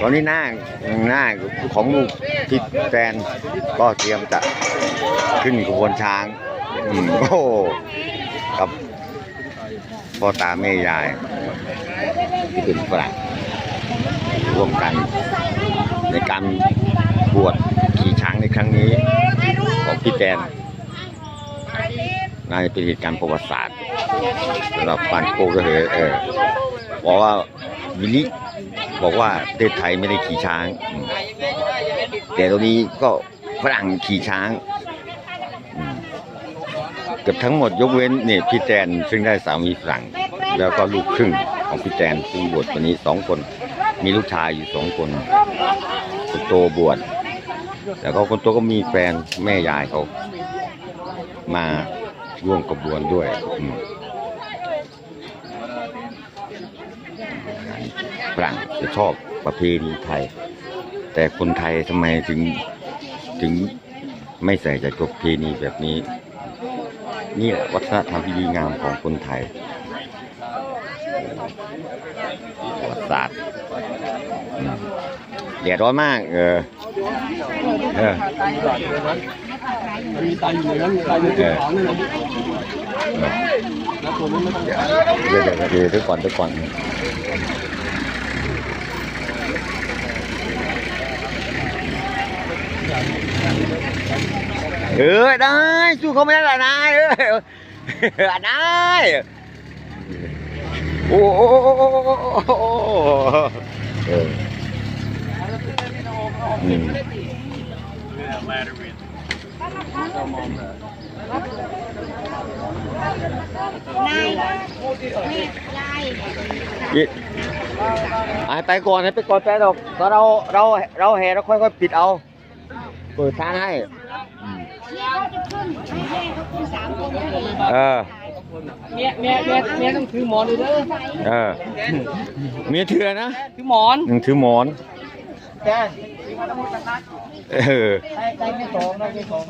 ตอนนี้หน้าหน้าของลูกทิศแฟนก็เตรียมจะขึ้นขบวนช้างโอ้กับพ่อตาแม่ยายที่เป็นฝรั่งร่วมกัน ในการบวชขี่ช้างในครั้งนี้ของพี่แตน น่าจะเป็นเหตุการณ์ประวัติศาสตร์สำหรับบ้านโคกก็เลยเออบอกว่าวิลลิบอกว่าประเทศไทยไม่ได้ขี่ช้าง แต่ตรงนี้ก็ฝรั่งขี่ช้างเกือบทั้งหมดยกเว้นเนี่ยพี่แตนซึ่งได้สามีฝรั่ง แล้วก็ลูกครึ่งของพี่แตนซึ่งบวชวันนี้สองคน มีลูกชายอยู่สองคนคนโตบวชแล้วก็คนโตก็มีแฟนแม่ยายเขามา ร่วมกระบวนด้วยอืมฝรั่งจะชอบประเพณีไทย แต่คนไทยทำไมถึงถึงไม่ใส่ใจกับประเพณีแบบนี้ นี่แหละวัฒนธรรมที่ดีงามของคนไทยประวัติศาสตร์อืมแดดร้อนมาก เออ เออมีตอยู่ในนั้นมีตที่ของนี่นะแล้วตัวนี้ไม่ต้องเดี๋ยวเดี๋ยวเดี๋ยวเดี๋ยวก่อนเดี๋ยวก่อนเออได้สู้เขาไม่ได้หรอนายเออได้โอ้โหเออ อืมนายแม่ยายอีไปไปก่อนให้ไปก่อนไปดอกตอนเราเราเราแห่เราค่อยๆปิดเอาเปิดทางให้ที่เขาจะขึ้นให้แม่เขาขึ้นสามคนก็ดีเออ เมียเมียเมียเมียต้องถือหมอนด้วยเด้อเออมีเถื่อนะถือหมอน หนึ่งถือหมอน แกเออใจไม่สองนะไม่สอง